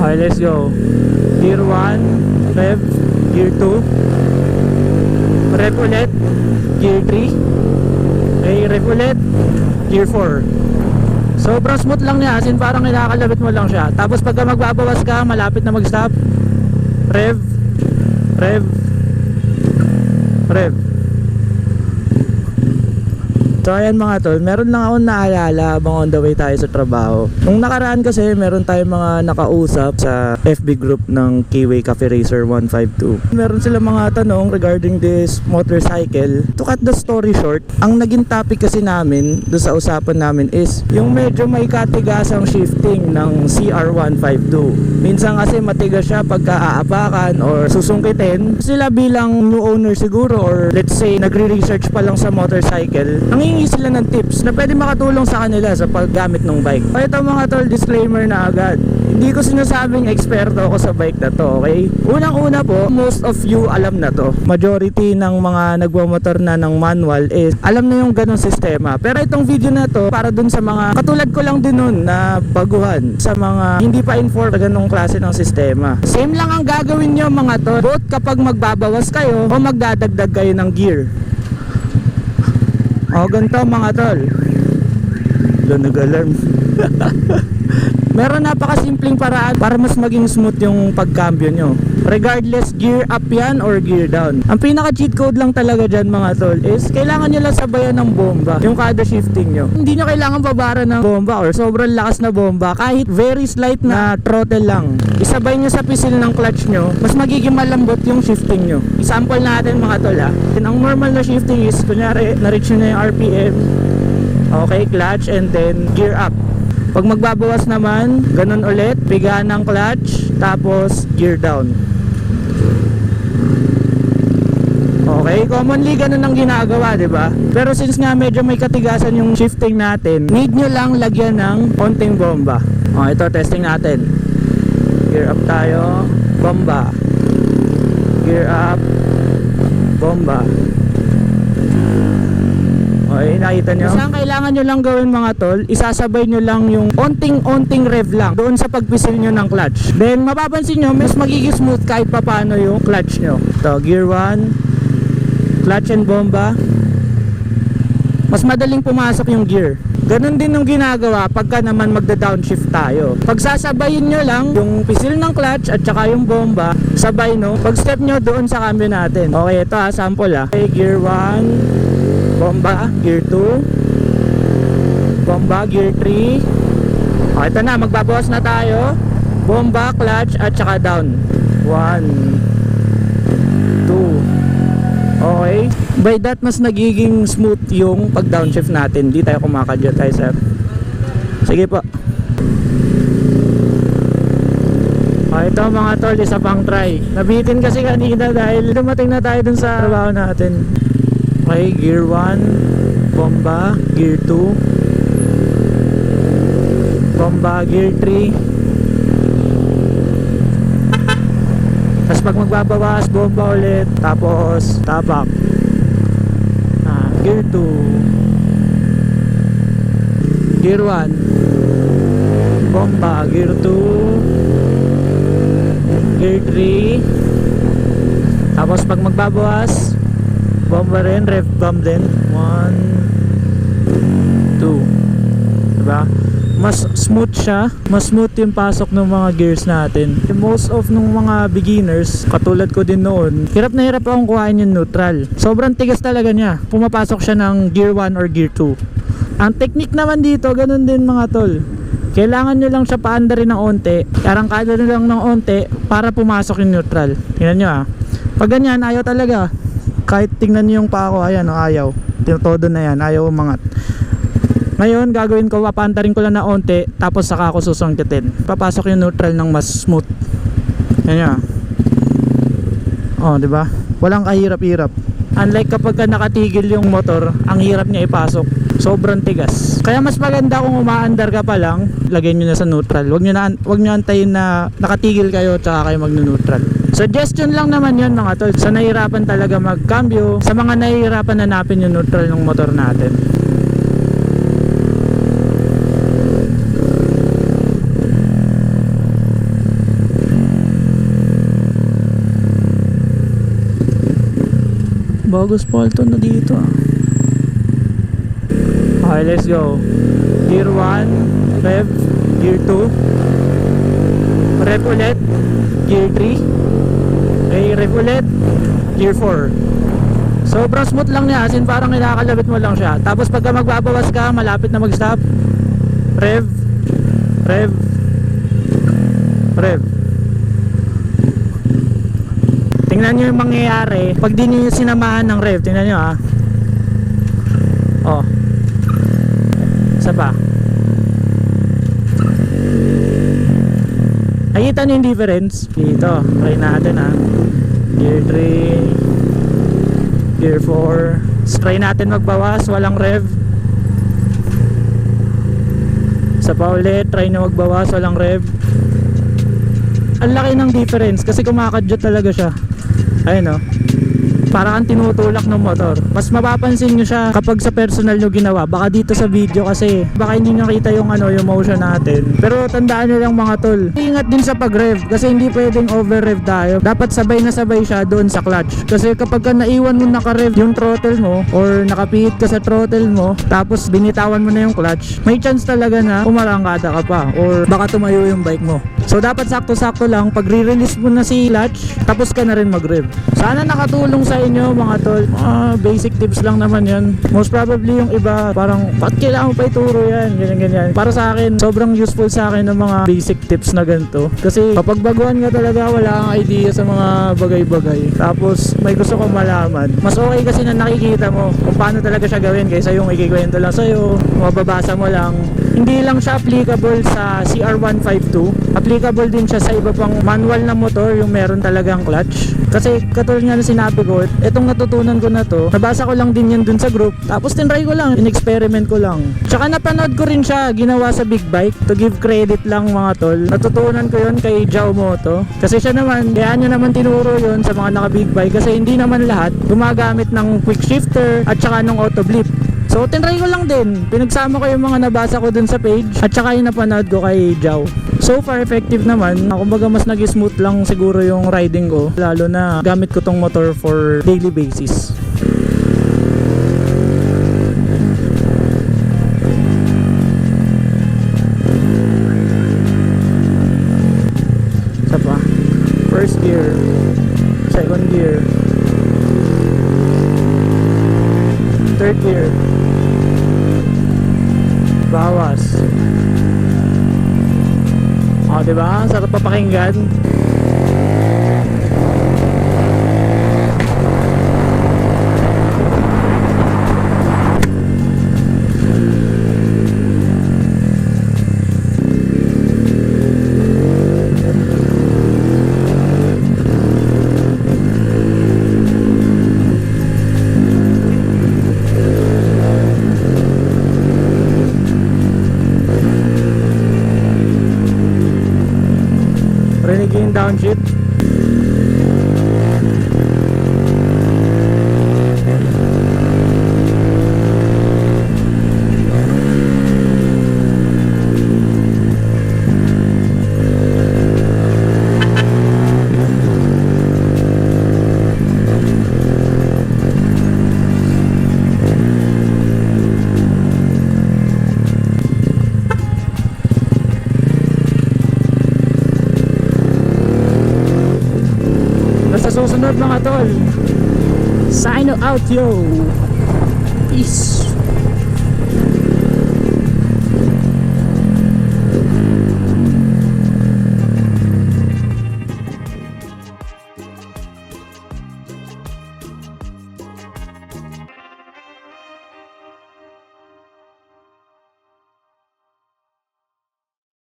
Okay, let's go. Gear 1, rev, gear 2, rev ulit, gear 3, okay, rev ulit, gear 4. Sobrang smooth lang niya, as in parang kinakalabit mo lang siya. Tapos pagka magbabawas ka, malapit na mag-stop, rev, rev, rev. So ayan mga tol, meron lang akong naalala habang on the way tayo sa trabaho. Nung nakaraan kasi meron tayong mga nakausap sa FB group ng Kiway Cafe Racer 152. Meron sila mga tanong regarding this motorcycle. To cut the story short, ang naging topic kasi namin do sa usapan namin is yung medyo may katigasang shifting ng CR152. Minsan kasi matigas siya pagka aapakan or susungkitin. Sila bilang new owner siguro or let's say nagre-research pa lang sa motorcycle, nangingi sila ng tips na pwede makatulong sa kanila sa paggamit ng bike. So ito mga tol, disclaimer na agad. Hindi ko sinasabing eksperto ako sa bike na to, okay? Unang-una po, most of you alam na to. Majority ng mga nagmamotor na ng manual is alam na yung ganong sistema. Pero itong video na to, para dun sa mga katulad ko lang din nun na baguhan sa mga hindi pa informed sa ganong klase ng sistema. Same lang ang gagawin nyo mga to, both kapag magbabawas kayo o magdadagdag kayo ng gear. O ganito mga tol. Lo nag-alarm. Meron napakasimpleng paraan para mas maging smooth yung pagcambio nyo. Regardless gear up yan or gear down. Ang pinaka cheat code lang talaga dyan mga tol is kailangan nyo lang sabayan ng bomba yung kada shifting nyo. Hindi nyo kailangan babara ng bomba or sobrang lakas na bomba kahit very slight na throttle lang. Isabay nyo sa pisil ng clutch nyo mas magiging malambot yung shifting nyo. Example natin mga tol ha. And ang normal na shifting is kunyari na-reach nyo na yung RPM Okay, clutch and then gear up. Pag magbabawas naman, ganun ulit, piga ng clutch, tapos gear down. Okay, commonly ganun ang ginagawa, 'di ba? Pero since nga medyo may katigasan yung shifting natin, need nyo lang lagyan ng konting bomba. Oh, ito testing natin. Gear up tayo, bomba. Gear up, bomba. Nakita nyo? Isa ang kailangan nyo lang gawin mga tol, isasabay nyo lang yung onting-onting rev lang doon sa pagpisil nyo ng clutch. Then, mapapansin nyo, mas magiging smooth kahit papano yung clutch nyo. Ito, gear 1, clutch and bomba. Mas madaling pumasok yung gear. Ganon din yung ginagawa pagka naman magda-downshift tayo. Pagsasabayin nyo lang yung pisil ng clutch at saka yung bomba, sabay no, pag step nyo doon sa cambio natin. Okay, ito ha, sample ha. Okay, gear 1, bomba, gear 2, bomba, gear 3. Okay, ito na, magbabawas na tayo. Bomba, clutch at saka down. 1, 2, Okay. By that, mas nagiging smooth yung pag downshift natin. Di tayo kumakadyo tayo, sir. Sige po. Okay, ito mga tol, isa pang try. Nabitin kasi kanina dahil dumating na tayo dun sa trabaho natin. Okay, gear 1, bomba, gear 2, bomba, gear 3. Tapos pag magbabawas, bomba ulit, tapos tabak. Ah, gear 2, gear 1, bomba, gear 2, gear 3, tapos pag magbabawas, bomba rin, rev bomb din. 1, 2. Diba? Mas smooth siya. Mas smooth yung pasok ng mga gears natin. Most of ng mga beginners, katulad ko din noon, hirap na hirap akong kuhain yung neutral. Sobrang tigas talaga niya. Pumapasok siya ng gear 1 or gear 2. Ang technique naman dito, ganun din mga tol. Kailangan nyo lang siya paanda rin ng onte. Arangkada nyo lang ng onte para pumasok yung neutral. Tingnan nyo ah. Pag ganyan, ayaw talaga kahit tingnan niyo yung pa ako ayan o ayaw. Todo na yan ayaw umangat. Ngayon gagawin ko papantarin ko lang na onte tapos saka ako susungkitin. Papasok yung neutral ng mas smooth. Yan yan oh di ba? Walang kahirap-hirap. Unlike kapag ka nakatigil yung motor ang hirap niya ipasok. Sobrang tigas. Kaya mas maganda kung umaandar ka pa lang lagay nyo na sa neutral. Wag nyo, na, wag nyo antayin na nakatigil kayo tsaka kayo mag neutral Suggestion lang naman yun mga tol sa nahihirapan talaga magkambyo, sa mga nahihirapan hanapin yung neutral ng motor natin. Bogus Polto na dito ah. Okay, let's go. Gear 1, rev. Gear 2, rev ulit. Gear 3, okay, rev ulit, gear 4. Sobrang smooth lang niya, as in parang nakakalabit mo lang siya. Tapos pagka magbabawas ka, malapit na mag-stop, rev, rev, rev. Tingnan nyo yung mangyayari pag di nyo sinamahan ng rev. Tingnan nyo ah. Oh. Isa pa. Nakita nyo yung difference? Dito. Try natin ah. Gear 3. Gear 4. Try natin magbawas. Walang rev. Isa pa ulit. Try nyo magbawas. Walang rev. Ang laki ng difference kasi kumakadyot talaga siya. Ayun oh. Parang ang tinutulak ng motor. Mas mapapansin nyo siya kapag sa personal nyo ginawa. Baka dito sa video kasi baka hindi nyo nakita yung ano yung motion natin. Pero tandaan nyo lang mga tol. Ingat din sa pag-rev kasi hindi pwedeng over-rev tayo. Dapat sabay na sabay siya doon sa clutch. Kasi kapag ka naiwan mo naka-rev yung throttle mo or nakapihit ka sa throttle mo tapos binitawan mo na yung clutch, may chance talaga na umarangkada ka pa or baka tumayo yung bike mo. So dapat sakto-sakto lang pag re-release mo na si clutch, tapos ka na rin mag-rev. Sana nakatulong sa inyo mga tol. Mga basic tips lang naman yun. Most probably yung iba parang ba't kailangan mo pa ituro yan? Ganyan ganyan. Para sa akin, sobrang useful sa akin ng mga basic tips na ganito. Kasi kapag baguhan ka talaga, wala kang idea sa mga bagay-bagay. Tapos may gusto kong malaman. Mas okay kasi na nakikita mo kung paano talaga siya gawin kaysa yung ikikwento lang sa'yo, mababasa mo lang. Hindi lang siya applicable sa CR152. Applicable din siya sa iba pang manual na motor yung meron talagang clutch. Kasi katulad nga na sinabi ko, itong natutunan ko na to, nabasa ko lang din yan dun sa group. Tapos tinry ko lang, in-experiment ko lang. Tsaka napanood ko rin siya, ginawa sa big bike. To give credit lang mga tol. Natutunan ko yun kay Jao Moto. Kasi siya naman, kaya niya naman tinuro yun sa mga naka big bike. Kasi hindi naman lahat gumagamit ng quick shifter at saka ng auto blip. So, tinry ko lang din. Pinagsama ko yung mga nabasa ko dun sa page at saka yung napanood ko kay Jao. So far, effective naman. Kumbaga, mas nag-smooth lang siguro yung riding ko. Lalo na gamit ko tong motor for daily basis. Isa. First gear. Second gear. Third gear. Bawas. Oh, diba? Sarap papakinggan. Rinig tol. Sign out yo. Peace.